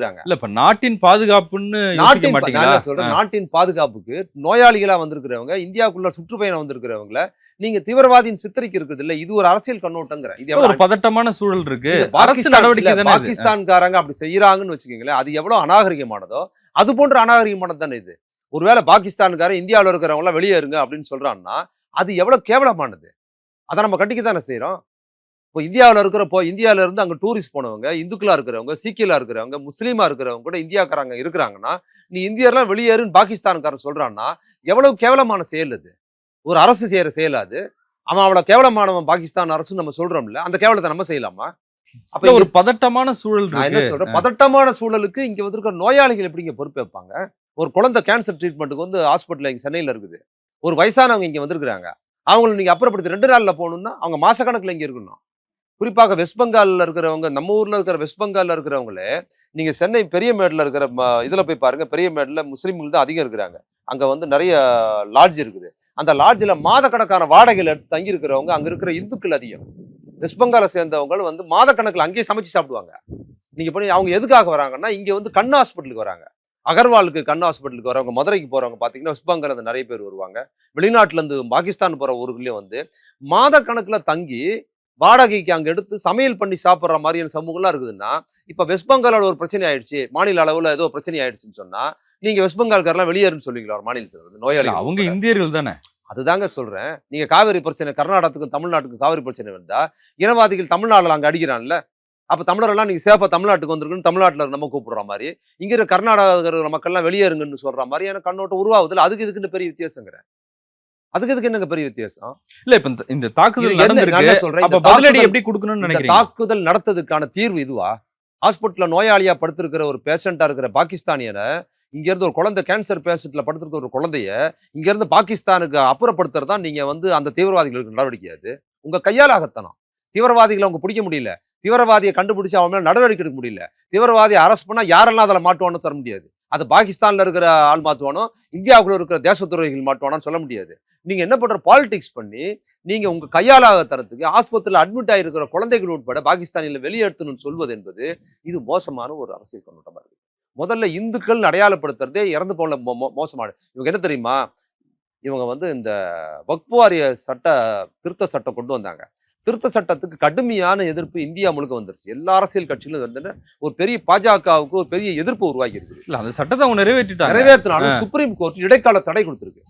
வந்திருக்காங்க இல்ல இப்ப நாட்டின் பாதுகாப்புன்னு நாட்டின் சொல்றேன்? நாட்டின் பாதுகாப்புக்கு நோயாளிகளா வந்திருக்கிறவங்க இந்தியாவுக்குள்ள சுற்றுப்பயணம் வந்திருக்கிறவங்கள நீங்க தீவிரவாதியின் சித்தரிக்க இருக்குது இல்ல இது ஒரு அரசியல் கண்ணோட்டங்கிற இது ஒரு பதட்டமான சூழல் இருக்கு. அரசு நடவடிக்கை. பாகிஸ்தான்காரங்க அப்படி செய்யறாங்கன்னு வச்சுக்கோங்களேன் அது எவ்வளவு அநாகரிகமானதோ அது போன்ற அநாகரிகமானது தானே இது. ஒருவேளை பாகிஸ்தான்காரன் இந்தியாவுல இருக்கிறவங்க எல்லாம் வெளியே இருங்க அப்படின்னு சொல்றான்னா அது எவ்வளவு கேவலமானது? அதை நம்ம கண்டிக்க தானே செய்யறோம் இப்போ இந்தியாவில் இருக்கிற இப்போ இந்தியாவில இருந்து அங்க டூரிஸ்ட் போனவங்க இந்துக்களா இருக்கிறவங்க சீக்கியலா இருக்கிறவங்க முஸ்லீமா இருக்கிறவங்க கூட இந்தியாக்காரங்க இருக்கிறாங்கன்னா நீ இந்தியர்லாம் வெளியேறுன்னு பாகிஸ்தான்காரன் சொல்றான்னா எவ்வளவு கேவலமான செயல் அது? ஒரு அரசு செய்யற செயல் அது? அவன் அவ்வளவு கேவலமானவன் பாகிஸ்தான் அரசு நம்ம சொல்றோம்ல அந்த கேவலத்தை நம்ம செய்யலாமா? அப்ப ஒரு பதட்டமான சூழல் நான் என்ன சொல்றேன்? பதட்டமான சூழலுக்கு இங்க வந்திருக்கிற நோயாளிகள் எப்படி இங்க பொறுப்பேற்பாங்க ஒரு குழந்தை கேன்சர் ட்ரீட்மெண்ட்டுக்கு வந்து ஹாஸ்பிட்டல் இங்க சென்னையில இருக்குது. ஒரு வயசானவங்க இங்க வந்திருக்கிறாங்க. அவங்கள நீங்க அப்புறப்படுத்தி ரெண்டு நாள்ல போகணும்னா அவங்க மாசக்கணக்குல இங்க இருக்கணும். குறிப்பாக வெஸ்ட் பெங்காலில் இருக்கிறவங்க நம்ம ஊரில் இருக்கிற வெஸ்ட் பெங்காலில் இருக்கிறவங்களே நீங்கள் சென்னை பெரியமேடுல இருக்கிற ம- போய் போய் பெரிய மேடில் முஸ்லீம்கள் தான் அதிகம் இருக்கிறாங்க. அங்கே வந்து நிறைய லாட்ஜ் இருக்குது. அந்த லாட்ஜில் மாதக்கணக்கான வாடகையில் எடுத்து தங்கி இருக்கிறவங்க இருக்கிற இந்துக்கள் அதிகம். வெஸ்ட் பெங்காலை சேர்ந்தவங்க வந்து மாதக்கணக்கில் அங்கேயே சமைச்சு சாப்பிடுவாங்க. நீங்கள் போய் அவங்க எதுக்காக வராங்கன்னா இங்கே வந்து கண் ஹாஸ்பிட்டலுக்கு வராங்க. அகர்வாலுக்கு கண் ஹாஸ்பிட்டலுக்கு வரவங்க மதுரைக்கு போகிறவங்க பார்த்தீங்கன்னா வெஸ்ட் பெங்கால் நிறைய பேர் வருவாங்க. வெளிநாட்டிலேருந்து பாகிஸ்தான் போகிற ஊருக்குள்ளேயே வந்து மாதக்கணக்கில் தங்கி வாடகைக்கு அங்க எடுத்து சமையல் பண்ணி சாப்பிடுற மாதிரியான சமூகம்லாம் இருக்குதுன்னா இப்ப வெஸ்ட் பெங்காலோட ஒரு பிரச்சனை ஆயிடுச்சு மாநில அளவுல ஏதோ பிரச்சனை ஆயிடுச்சுன்னு சொன்னா நீங்க வெஸ்ட் பெங்கால்காரெல்லாம் வெளியேறுன்னு சொல்லுவீங்களா மாநிலத்தில் நோயாளி அவங்க இந்தியர்கள் தானே. அதுதாங்க சொல்றேன். நீங்க காவிரி பிரச்சனை கர்நாடகத்துக்கும் தமிழ்நாட்டுக்கும் காவிரி பிரச்சனை வந்தா இனவாதிகள் தமிழ்நாடுல அங்க அடிக்கிறான்ல அப்ப தமிழரெல்லாம் நீங்க சேஃபா தமிழ்நாட்டுக்கு வந்திருக்குன்னு தமிழ்நாட்டுல நம்ம கூப்பிடுற மாதிரி இங்க இருக்க கர்நாடகா இருக்கிற மக்கள்லாம் வெளியேறுங்கன்னு சொல்ற மாதிரி எனக்கு கண்ணோட்டம் உருவாகுதுல அதுக்கு இதுக்குன்னு பெரிய வித்தியாசங்கிறேன் அதுக்கு இதுக்கு என்னங்க பெரிய வித்தியாசம்? இல்ல இப்ப இந்த- தாக்குதல் என்ன- நடந்திருக்கு என்ன சொல்றேன்? அப்ப பதிலடி எப்படி கொடுக்கணும்னு இந்த நினைக்கிறீங்க? தாக்குதல் நடத்ததுக்கான தீர்வு இதுவா? ஹாஸ்பிட்டல்ல நோயாளியா படுத்திருக்கிற ஒரு பேஷண்டா இருக்கிற பாகிஸ்தானியனை இங்க இருந்து ஒரு குழந்தை கேன்சர் பேஷண்ட்ல படுத்திருக்கிற ஒரு குழந்தைய இங்க இருந்து பாகிஸ்தானுக்கு அப்புறப்படுத்துறது தான் நீங்க வந்து அந்த தீவிரவாதிகளுக்கு நடவடிக்கை அது? உங்க கையால் ஆகத்தனம் தீவிரவாதிகளை அவங்க பிடிக்க முடியல. தீவிரவாதியை கண்டுபிடிச்சு அவன் மேல நடவடிக்கை எடுக்க முடியல. தீவிரவாதியை அரெஸ்ட் பண்ணா யாரெல்லாம் அதில் மாட்டுவானோ தர முடியாது. அது பாகிஸ்தானில் இருக்கிற ஆள் மாற்றுவானோ இந்தியாவுக்குள்ள இருக்கிற தேசத்துறைகள் மாட்டுவானோ சொல்ல முடியாது. நீங்கள் என்ன பண்ணுற பாலிடிக்ஸ் பண்ணி நீங்கள் உங்கள் கையாலாக தரத்துக்கு ஆஸ்பத்திரியில் அட்மிட் ஆகிருக்கிற குழந்தைகள் உட்பட பாகிஸ்தானில் வெளியேற்றணும்னு சொல்வது என்பது இது மோசமான ஒரு அரசியல் கண்ணோட்டமாக இருக்குது முதல்ல இந்துக்கள் அடையாளப்படுத்துறதே இறந்து போன மோ- மோ- மோசமான இவங்க என்ன தெரியுமா? இவங்க வந்து இந்த வக்பு வாரிய சட்ட திருத்த சட்டம் கொண்டு வந்தாங்க. திருத்த சட்டத்துக்கு கடுமையான எதிர்ப்பு இந்தியா முழுக்க வந்துருச்சு. எல்லா அரசியல் கட்சிகளும் வந்து ஒரு பெரிய பாஜகவுக்கு ஒரு பெரிய எதிர்ப்பு உருவாக்கி இருக்குது. இல்ல அந்த சட்டத்தை அவங்க நிறைவேற்றிட்டாங்க. நிறைவேற்றினாலும் சுப்ரீம் கோர்ட் இடைக்கால தடை கொடுத்திருக்கு.